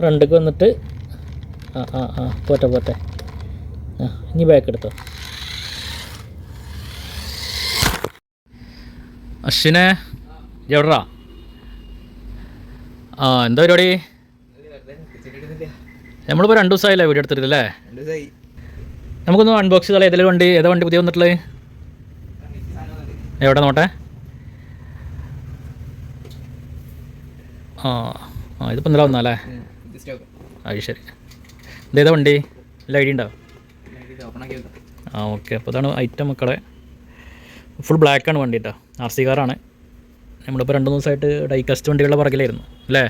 ഫ്രണ്ടിക്ക് വന്നിട്ട് ആ ആ ആ പോട്ടെ പോട്ടെ. ആ ഇനി ബാക്ക് എടുത്തോ. അശ്വിനെ എവിടാ? ആ എന്താ പരിപാടി? നമ്മളിപ്പോൾ രണ്ട് ദിവസമായില്ലേ വീഡിയോ എടുത്തിട്ടില്ലേ? നമുക്കൊന്ന് അൺബോക്സ് ചെയ്താലേ? ഏതെങ്കിലും വണ്ടി? ഏതാ വണ്ടി പുതിയ വന്നിട്ടുള്ളത്? എവിടെ നോട്ടെ? ആ ആ ഇതിപ്പോൾ ഇന്നലെ വന്നാലേ അത് ശരി. ഇതേതാ വണ്ടി? എല്ലാ ഐഡിയ ഉണ്ടോ? ആ ഓക്കെ. അപ്പോൾ ഇതാണ് ഐറ്റം മക്കളെ. ഫുൾ ആണ് വണ്ടി കേട്ടോ ആർ സി കാറാണ് നമ്മളിപ്പോൾ രണ്ട് ദിവസമായിട്ട് ഡൈകാസ്റ്റ് വണ്ടികളുടെ പുറകിലായിരുന്നു അല്ലേ?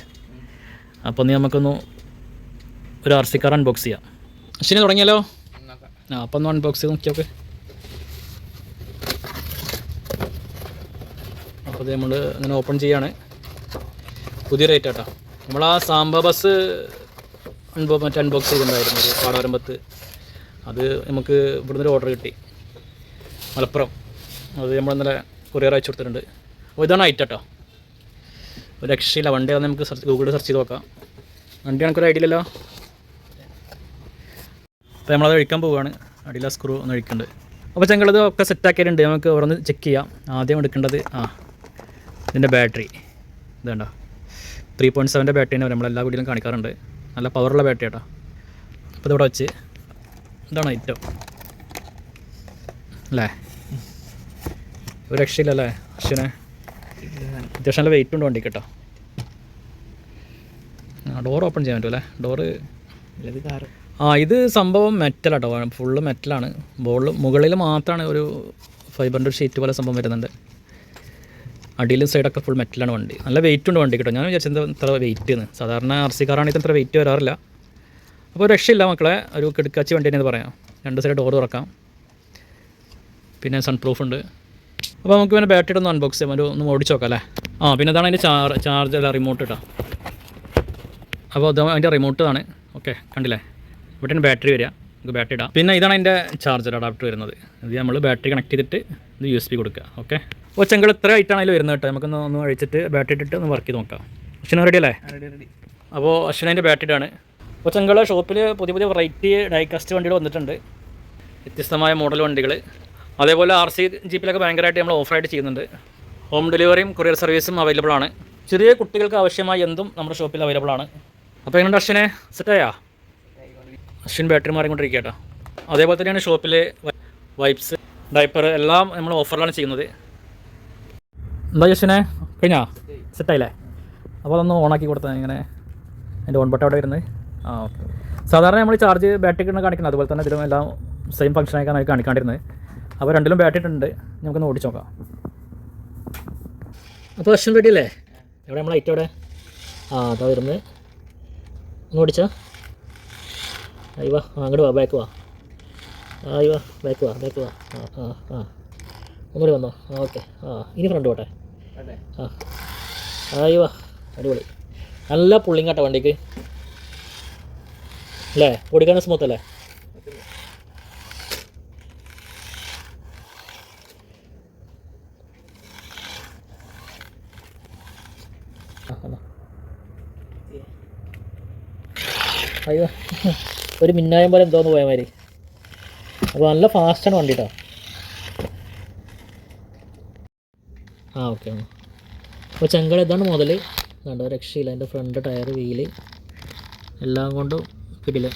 അപ്പോൾ നീ നമുക്കൊന്ന് ഒരു ആർ സി കാർ അൺബോക്സ് ചെയ്യാം. ശരി തുടങ്ങിയല്ലോ ആ അപ്പം ഒന്ന് അൺബോക്സ് ചെയ്ത് നോക്കിയോക്കെ. അപ്പോൾ നമ്മൾ ഇങ്ങനെ ഓപ്പൺ ചെയ്യാണ്. പുതിയ റേറ്റ് ആട്ടോ. നമ്മൾ ആ ബസ് അൺബോ മറ്റേ അൺബോക്സ് ചെയ്തിട്ടുണ്ടായിരുന്നു ഒരു പാടവരമ്പത്ത് അത് നമുക്ക് ഇവിടുന്ന് ഒരു ഓർഡർ കിട്ടി. മലപ്പുറം. അത് നമ്മൾ ഇന്നലെ കൊറിയർ അയച്ചു കൊടുത്തിട്ടുണ്ട്. അപ്പോൾ ഇതാണ് ഐറ്റം കേട്ടോ ഒരു രക്ഷയില്ല. വണ്ടി വന്ന് നമുക്ക് സെർച്ച് ഗൂഗിളിൽ സെർച്ച് ചെയ്ത് നോക്കാം. വണ്ടി എനിക്കൊരു ഐഡിയ ഇല്ലല്ലോ. അപ്പോൾ നമ്മളത് ഒഴിക്കാൻ പോവുകയാണ് അടിയിലെ സ്ക്രൂ ഒന്ന് ഒഴിക്കുന്നുണ്ട്. അപ്പോൾ ചെങ്കളത് ഒക്കെ സെറ്റാക്കിയിട്ടുണ്ട് നമുക്ക് ഓരോന്ന് ചെക്ക് ചെയ്യാം. ആദ്യം എടുക്കേണ്ടത് ആ ഇതിന്റെ ബാറ്ററി ഇതുണ്ട? ത്രീ പോയിന്റ് സെവന്റെ ബാറ്ററിനെ നമ്മളെല്ലാ വീട്ടിലും കാണിക്കാറുണ്ട്. നല്ല പവറുള്ള ബാറ്ററി കേട്ടോ അപ്പോൾ ഇതിവിടെ വെച്ച് ഇതാണ് ഐറ്റം അല്ലേ? ഒരു രക്ഷയില്ലല്ലേ അശ്വിനെ? അത്യാവശ്യം നല്ല വെയിറ്റ് ഉണ്ട് വണ്ടി കേട്ടോ ഡോർ ഓപ്പൺ ചെയ്യാൻ പറ്റുമല്ലേ ഡോറ് ആ ഇത് സംഭവം മെറ്റലാട്ടോ ഫുള്ള് മെറ്റലാണ് ബോളിൽ മുകളിൽ മാത്രമാണ് ഒരു ഫൈബറിന്റെ ഒരു ഷീറ്റ് പോലെ സംഭവം വരുന്നുണ്ട്. അടിയിലും സൈഡൊക്കെ ഫുൾ മെറ്റലാണ് വണ്ടി. നല്ല വെയിറ്റ് ഉണ്ട് വണ്ടി കേട്ടോ. ഞാൻ വിചാരിച്ചത് ഇത്ര വെയിറ്റ് എന്ന് സാധാരണ ആർ സി കാറാണെങ്കിൽ ഇത്ര വെയിറ്റ് വരാറില്ല. അപ്പോൾ രക്ഷയില്ല മക്കളെ. ഒരു കിടക്കാച്ചി വണ്ടി തന്നെ പറയാം. രണ്ട് സൈഡ് ഡോർ തുറക്കാം. പിന്നെ സൺ പ്രൂഫ് ഉണ്ട്. അപ്പോൾ നമുക്ക് പിന്നെ ബാറ്ററി ഒന്ന് അൺബോക്സ് ചെയ്യാം. ഒരു ഒന്ന് ഓടിച്ച് നോക്കാം അല്ലേ? ആ പിന്നെ അതാണ് അതിന്റെ ചാർ ചാർജ് അല്ല റിമോട്ട് ഇട്ടാ. അപ്പോൾ അത് അതിന്റെ റിമോട്ട് ആണ് ഓക്കെ കണ്ടില്ലേ? ഇവിടെ ബാറ്ററി വരിക. നമുക്ക് ബാറ്ററി ഇടാം. പിന്നെ ഇതാണ് അതിന്റെ ചാർജർ അഡാപ്റ്റർ വരുന്നത്. ഇത് നമ്മൾ ബാറ്ററി കണക്ട് ചെയ്തിട്ട് ഇത് യു എസ് പി കൊടുക്കുക. ഓക്കെ അപ്പോൾ ചെങ്കൾ ഇത്ര വരുന്നത് കേട്ടോ. നമുക്കൊന്ന് ഒന്ന് അഴിച്ചിട്ട് ബാറ്ററി ഇട്ടിട്ട് ഒന്ന് വർക്ക് ചെയ്ത് നോക്കാം. അശ്വിന റെഡി അല്ലേ? അപ്പോൾ അശ്വിനതിന്റെ ബാറ്ററി ആണ് അപ്പോൾ ഷോപ്പിൽ പുതിയ പുതിയ വെറൈറ്റി ഡൈകാസ്റ്റ് വണ്ടികൾ വന്നിട്ടുണ്ട്. വ്യത്യസ്തമായ മോഡൽ വണ്ടികൾ അതേപോലെ ആർ സി ജീപ്പിലൊക്കെ ഭയങ്കരമായിട്ട് നമ്മൾ ഓഫറായിട്ട് ചെയ്യുന്നുണ്ട്. ഹോം ഡെലിവറിയും കൊറിയർ സർവീസും അവൈലബിൾ ആണ്. ചെറിയ കുട്ടികൾക്ക് ആവശ്യമായ എന്തും നമ്മുടെ ഷോപ്പിൽ അവൈലബിൾ ആണ്. അപ്പോൾ എങ്ങനെയുണ്ട് അശ്വിനെ? സെറ്റായാ അശ്വിൻ ബാറ്ററി മാറിക്കൊണ്ടിരിക്കുക കേട്ടോ. അതേപോലെ തന്നെയാണ് ഷോപ്പിലെ വൈപ്സ് ഡൈപ്പർ എല്ലാം നമ്മൾ ഓഫറിലാണ് ചെയ്യുന്നത്. എന്താ ജസ്റ്റിനെ കഴിഞ്ഞാ? സെറ്റായില്ലേ? അപ്പോൾ അതൊന്ന് ഓണാക്കി കൊടുത്താൽ ഇങ്ങനെ എന്റെ ഓൺ ബട്ടൺ അവിടെ വരുന്നത്. ആ ഓക്കെ. സാധാരണ നമ്മൾ ചാർജ് ബാറ്ററി കാണിക്കുന്നത് അതുപോലെ തന്നെ ഇതിലും എല്ലാം സെയിം ഫംഗ്ഷൻ ആയിക്കാണ് കാണിക്കാണ്ടിരുന്നത്. അപ്പോൾ രണ്ടിലും ബാറ്ററി ഇട്ടുണ്ട്. നമുക്കൊന്ന് ഓടിച്ച് നോക്കാം. അപ്പോൾ വർഷം റെഡി അല്ലേ? എവിടെ നമ്മൾ ഐറ്റം അവിടെ ആ അതാ വരുന്നത്. ഒന്ന് ഓടിച്ചാ. വാ അങ്ങോട്ട് വാ ബാക്ക് വാ. വാ ബാക്ക് വാ ബാക്ക് വാ. ആ ആ ആ. ഒന്നുകൂടി വന്നോ? ആ ഓക്കെ. ആ ഇനി ഫ്രണ്ട് പോട്ടെ. ആ. അയ്യോ അടിപൊളി. നല്ല പുള്ളിങ് കേട്ടോ വണ്ടിക്ക്. അല്ലേ ഓടിക്കാൻ സ്മൂത്ത് അല്ലേ. അയ്യോ. ഒരു മിന്നായം പോലെ എന്തോന്ന് പോയ മാതിരി. അപ്പോൾ നല്ല ഫാസ്റ്റാണ് വണ്ടി കേട്ടോ ആ ഓക്കെ അപ്പോൾ ചെങ്കട ഇതാണ് മുതൽ കണ്ടോ രക്ഷയില്ല. അതിന്റെ ഫ്രണ്ട് ടയർ വീൽ എല്ലാം കൊണ്ടും കിടില